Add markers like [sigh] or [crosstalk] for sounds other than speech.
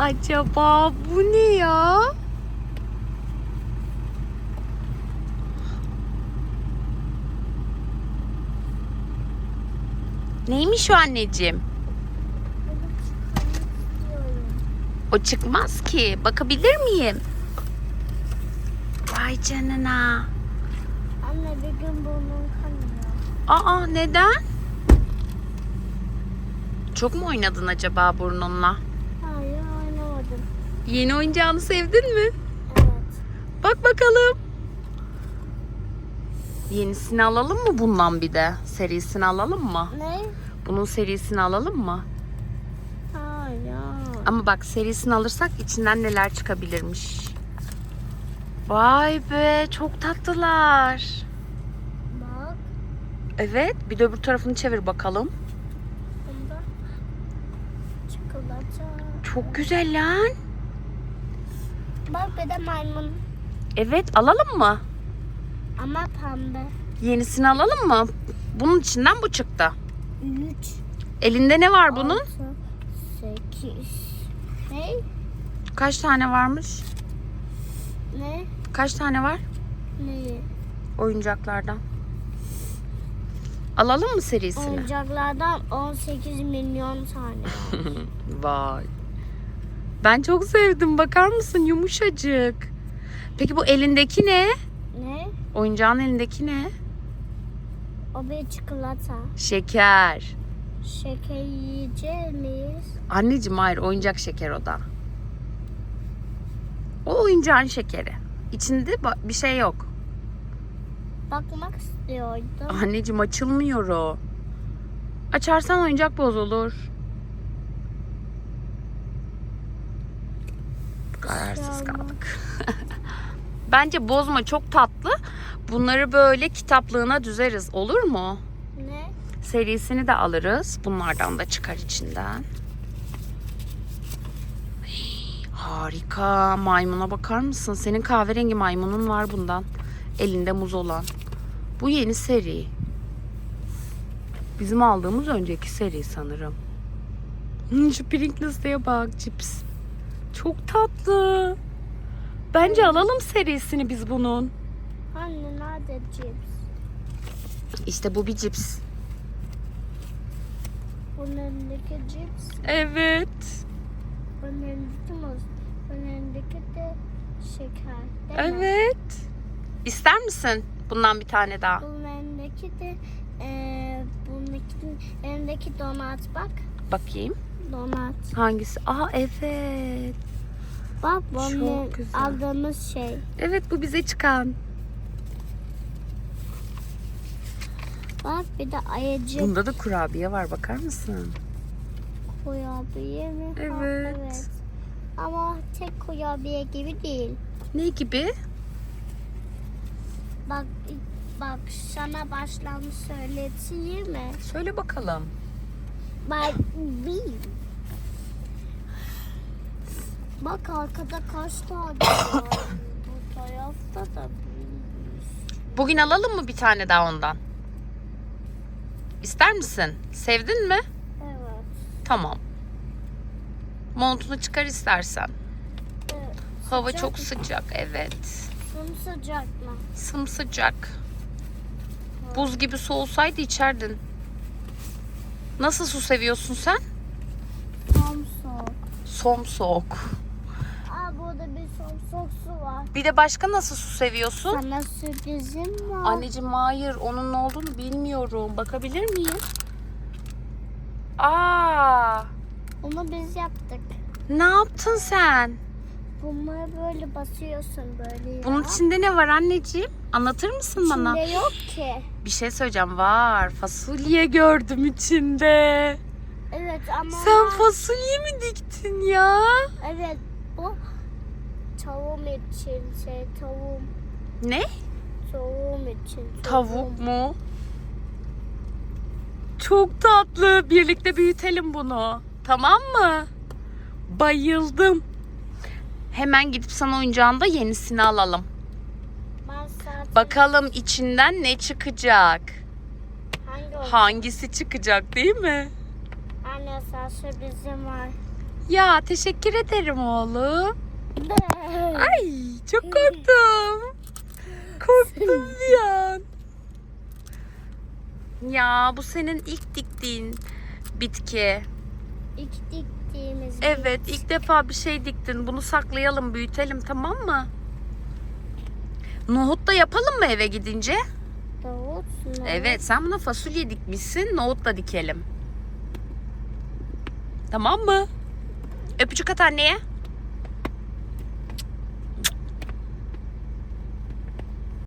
Acaba bu ne ya? Neymiş o anneciğim? O çıkmaz ki. Bakabilir miyim? Vay canına. Anne bir gün burnum kanıyor. Aa neden? Çok mu oynadın acaba burnunla? Yeni oyuncağını sevdin mi? Evet. Bak bakalım. Yenisini alalım mı bundan bir de? Serisini alalım mı? Ne? Bunun serisini alalım mı? Hayır. Ama bak serisini alırsak içinden neler çıkabilirmiş. Vay be çok tatlılar. Bak. Evet bir de öbür tarafını çevir bakalım. Bunda çikolata. Çok güzel lan. Bak bir de maymun. Evet alalım mı? Ama pembe. Yenisini alalım mı? Bunun içinden bu çıktı. 3. Elinde ne var bunun? 8. Ne? Kaç tane varmış? Ne? Kaç tane var Ne? oyuncaklardan? Alalım mı serisini? Oyuncaklardan 18 milyon tane. [laughs] Vay. Ben çok sevdim. Bakar mısın? Yumuşacık. Peki bu elindeki ne? ne? Oyuncağın elindeki ne? O bir çikolata. Şeker. Şeker yiyecek miyiz? Anneciğim hayır oyuncak şeker o da. O oyuncağın şekeri. İçinde bir şey yok. Bakmak istiyordum. Anneciğim açılmıyor o. Açarsan oyuncak bozulur. Kararsız kaldık. [laughs] Bence bozma çok tatlı. Bunları böyle kitaplığına düzeriz. Olur mu? Ne? Serisini de alırız. Bunlardan da çıkar içinden. Harika. Maymuna bakar mısın? Senin kahverengi maymunun var bundan. Elinde muz olan. Bu yeni seri. Bizim aldığımız önceki seri sanırım. Şu Pringgles'e bak cips. Çok tatlı. Bence alalım serisini biz bunun. Anne nerede cips? İşte bu bir cips. Bunun elindeki cips. Evet. Bunun elindeki muz. Bunun elindeki de şeker. Değil mi? Evet. İster misin bundan bir tane daha? Bunun elindeki de eee bunun elindeki donat bak. Bakayım. Donat. Hangisi? Aa evet. Bak Çok güzel. aldığımız şey. Evet bu bize çıkan. Bak bir de ayıcık Bunda da kurabiye var bakar mısın? kurabiye mi? Ha, Evet. evet. Ama tek kurabiye gibi değil. Ne gibi? Bak bak sana başlamı söyleteyim mi? Söyle bakalım. Bak bir. Bak arkada kaç tane var. Bu tarafta da bir. Bugün alalım mı bir tane daha ondan? İster misin? Sevdin mi? Evet. Tamam. Montunu çıkar istersen. evet. Hava Sıcak çok mı? sıcak evet. Sımsıcak mı? Sımsıcak. Buz gibi su olsaydı içerdin. Nasıl su seviyorsun sen? Tam soğuk. Som soğuk. Aa burada bir soğuk su var. Bir de başka nasıl su seviyorsun? Sana sürprizim var. Anneciğim hayır onun ne olduğunu bilmiyorum. Bakabilir miyim? Aa, Onu biz yaptık. ne yaptın sen? Bunları böyle basıyorsun böyle ya. Bunun içinde ne var anneciğim? Anlatır mısın bana? İçinde yok ki. Bir şey söyleyeceğim. Var. Fasulye gördüm içinde. Evet ama Sen fasulye mi diktin ya? evet bu tavuğum için şey tavuğum Ne? tavuğum için Tavuk mu? Çok tatlı. Birlikte büyütelim bunu. Tamam mı? Bayıldım. Hemen gidip sana oyuncağında yenisini alalım. Zaten Bakalım içinden ne çıkacak? hangi oyun? Hangisi çıkacak değil mi? Anne sana sürprizim var. Ya teşekkür ederim oğlum. Ay çok korktum. Korktum [laughs] bir an. Ya bu senin ilk diktiğin bitki. İlk diktiğimiz Evet ilk defa bir şey diktin. Bunu saklayalım büyütelim tamam mı? Nohut da yapalım mı eve gidince? Davut mu? Evet sen buna fasulye dikmişsin. Nohut da dikelim. Tamam mı? Öpücük at anneye.